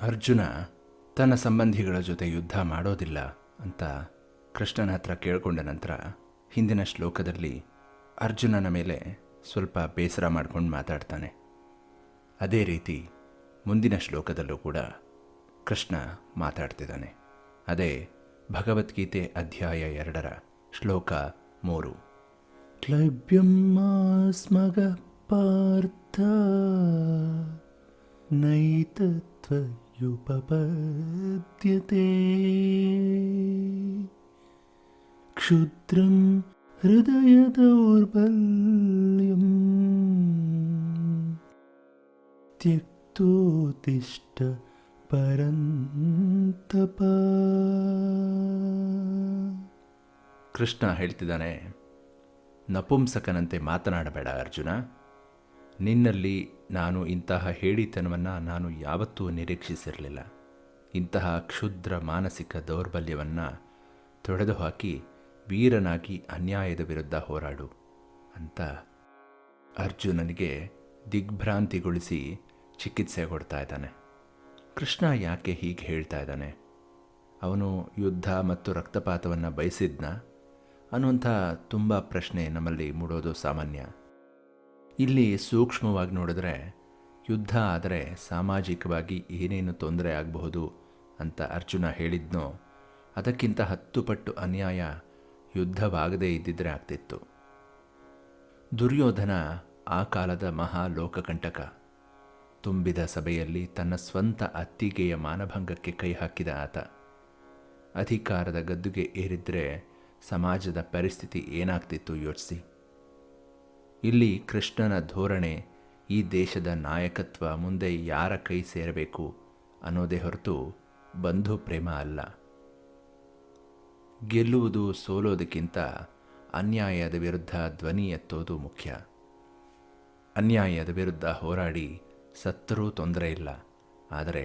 ಅರ್ಜುನ ತನ್ನ ಸಂಬಂಧಿಗಳ ಜೊತೆ ಯುದ್ಧ ಮಾಡೋದಿಲ್ಲ ಅಂತ ಕೃಷ್ಣನ ಹತ್ರ ಕೇಳಿಕೊಂಡ ನಂತರ ಹಿಂದಿನ ಶ್ಲೋಕದಲ್ಲಿ ಅರ್ಜುನನ ಮೇಲೆ ಸ್ವಲ್ಪ ಬೇಸರ ಮಾಡ್ಕೊಂಡು ಮಾತಾಡ್ತಾನೆ. ಅದೇ ರೀತಿ ಮುಂದಿನ ಶ್ಲೋಕದಲ್ಲೂ ಕೂಡ ಕೃಷ್ಣ ಮಾತಾಡ್ತಿದ್ದಾನೆ. ಅದೇ ಭಗವದ್ಗೀತೆ ಅಧ್ಯಾಯ ಎರಡರ ಶ್ಲೋಕ ಮೂರು. ಪಾರ್ಥ ನೈತತ್ವಯುಪಪದ್ಯತೆ ಕ್ಷುದ್ರಂ ಹೃದಯ ದೌರ್ಬಲ್ಯಂ ತ್ಯಕ್ತೋತಿಷ್ಠ ಪರಂತಪ ಕೃಷ್ಣ ಹೇಳ್ತಿದ್ದಾನೆ ನಪುಂಸಕನಂತೆ ಮಾತನಾಡಬೇಡ ಅರ್ಜುನ. ನಿನ್ನಲ್ಲಿ ನಾನು ಇಂತಹ ಹೇಳಿತನವನ್ನು ನಾನು ಯಾವತ್ತೂ ನಿರೀಕ್ಷಿಸಿರಲಿಲ್ಲ. ಇಂತಹ ಕ್ಷುದ್ರ ಮಾನಸಿಕ ದೌರ್ಬಲ್ಯವನ್ನು ತೊಡೆದುಹಾಕಿ ವೀರನಾಗಿ ಅನ್ಯಾಯದ ವಿರುದ್ಧ ಹೋರಾಡು ಅಂತ ಅರ್ಜುನನಿಗೆ ದಿಗ್ಭ್ರಾಂತಿಗೊಳಿಸಿ ಚಿಕಿತ್ಸೆ ಕೊಡ್ತಾ ಇದ್ದಾನೆ. ಕೃಷ್ಣ ಯಾಕೆ ಹೀಗೆ ಹೇಳ್ತಾ ಇದ್ದಾನೆ? ಅವನು ಯುದ್ಧ ಮತ್ತು ರಕ್ತಪಾತವನ್ನು ಬಯಸಿದ್ನ? ಅನ್ನುವಂಥ ತುಂಬ ಪ್ರಶ್ನೆ ನಮ್ಮಲ್ಲಿ ಮೂಡೋದು ಸಾಮಾನ್ಯ. ಇಲ್ಲಿ ಸೂಕ್ಷ್ಮವಾಗಿ ನೋಡಿದ್ರೆ ಯುದ್ಧ ಆದರೆ ಸಾಮಾಜಿಕವಾಗಿ ಏನೇನು ತೊಂದರೆ ಆಗಬಹುದು ಅಂತ ಅರ್ಜುನ ಹೇಳಿದ್ನೋ ಅದಕ್ಕಿಂತ ಹತ್ತು ಪಟ್ಟು ಅನ್ಯಾಯ ಯುದ್ಧವಾಗದೇ ಇದ್ದಿದ್ರೆ ಆಗ್ತಿತ್ತು. ದುರ್ಯೋಧನ ಆ ಕಾಲದ ಮಹಾ ಲೋಕಕಂಟಕ. ತುಂಬಿದ ಸಭೆಯಲ್ಲಿ ತನ್ನ ಸ್ವಂತ ಅತ್ತಿಗೆಯ ಮಾನಭಂಗಕ್ಕೆ ಕೈ ಹಾಕಿದ ಆತ. ಅಧಿಕಾರದ ಗದ್ದುಗೆ ಏರಿದ್ರೆ ಸಮಾಜದ ಪರಿಸ್ಥಿತಿ ಏನಾಗ್ತಿತ್ತು ಯೋಚಿಸಿ. ಇಲ್ಲಿ ಕೃಷ್ಣನ ಧೋರಣೆ, ಈ ದೇಶದ ನಾಯಕತ್ವ ಮುಂದೆ ಯಾರ ಕೈ ಸೇರಬೇಕು ಅನ್ನೋದೇ ಹೊರತು ಬಂಧು ಪ್ರೇಮ ಅಲ್ಲ. ಗೆಲ್ಲುವುದು ಸೋಲೋದಕ್ಕಿಂತ ಅನ್ಯಾಯದ ವಿರುದ್ಧ ಧ್ವನಿ ಎತ್ತೋದು ಮುಖ್ಯ. ಅನ್ಯಾಯದ ವಿರುದ್ಧ ಹೋರಾಡಿ ಸತ್ತರೂ ತೊಂದರೆ ಇಲ್ಲ, ಆದರೆ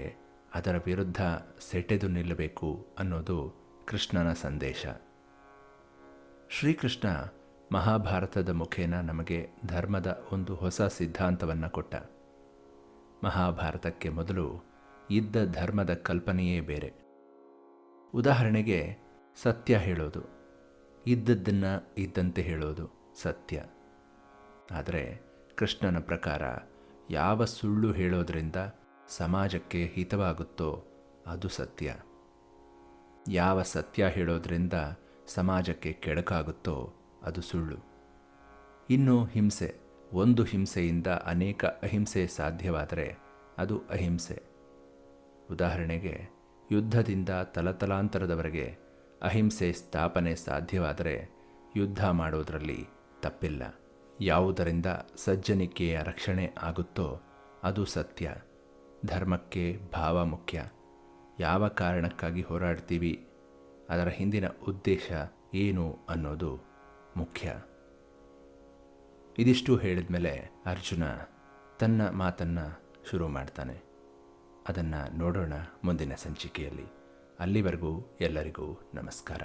ಅದರ ವಿರುದ್ಧ ಸೆಟೆದು ನಿಲ್ಲಬೇಕು ಅನ್ನೋದು ಕೃಷ್ಣನ ಸಂದೇಶ. ಶ್ರೀಕೃಷ್ಣ ಮಹಾಭಾರತದ ಮುಖೇನ ನಮಗೆ ಧರ್ಮದ ಒಂದು ಹೊಸ ಸಿದ್ಧಾಂತವನ್ನು ಕೊಟ್ಟ. ಮಹಾಭಾರತಕ್ಕೆ ಮೊದಲು ಇದ್ದ ಧರ್ಮದ ಕಲ್ಪನೆಯೇ ಬೇರೆ. ಉದಾಹರಣೆಗೆ ಸತ್ಯ ಹೇಳೋದು. ಇದ್ದದ್ದನ್ನು ಇದ್ದಂತೆ ಹೇಳೋದು ಸತ್ಯ. ಆದರೆ ಕೃಷ್ಣನ ಪ್ರಕಾರ ಯಾವ ಸುಳ್ಳು ಹೇಳೋದರಿಂದ ಸಮಾಜಕ್ಕೆ ಹಿತವಾಗುತ್ತೋ ಅದು ಸತ್ಯ. ಯಾವ ಸತ್ಯ ಹೇಳೋದರಿಂದ ಸಮಾಜಕ್ಕೆ ಕೆಡಕಾಗುತ್ತೋ ಅದು ಸುಳ್ಳು. ಇನ್ನು ಹಿಂಸೆ, ಒಂದು ಹಿಂಸೆಯಿಂದ ಅನೇಕ ಅಹಿಂಸೆ ಸಾಧ್ಯವಾದರೆ ಅದು ಅಹಿಂಸೆ. ಉದಾಹರಣೆಗೆ, ಯುದ್ಧದಿಂದ ತಲತಲಾಂತರದವರೆಗೆ ಅಹಿಂಸೆ ಸ್ಥಾಪನೆ ಸಾಧ್ಯವಾದರೆ ಯುದ್ಧ ಮಾಡೋದರಲ್ಲಿ ತಪ್ಪಿಲ್ಲ. ಯಾವುದರಿಂದ ಸಜ್ಜನಿಕೆಯ ರಕ್ಷಣೆ ಆಗುತ್ತೋ ಅದು ಸತ್ಯ. ಧರ್ಮಕ್ಕೆ ಭಾವ ಮುಖ್ಯ. ಯಾವ ಕಾರಣಕ್ಕಾಗಿ ಹೋರಾಡ್ತೀವಿ? ಅದರ ಹಿಂದಿನ ಉದ್ದೇಶ ಏನು ಅನ್ನೋದು ಮುಖ್ಯ. ಇದಿಷ್ಟು ಹೇಳಿದ ಮೇಲೆ ಅರ್ಜುನ ತನ್ನ ಮಾತನ್ನು ಶುರು ಮಾಡ್ತಾನೆ. ಅದನ್ನು ನೋಡೋಣ ಮುಂದಿನ ಸಂಚಿಕೆಯಲ್ಲಿ. ಅಲ್ಲಿವರೆಗೂ ಎಲ್ಲರಿಗೂ ನಮಸ್ಕಾರ.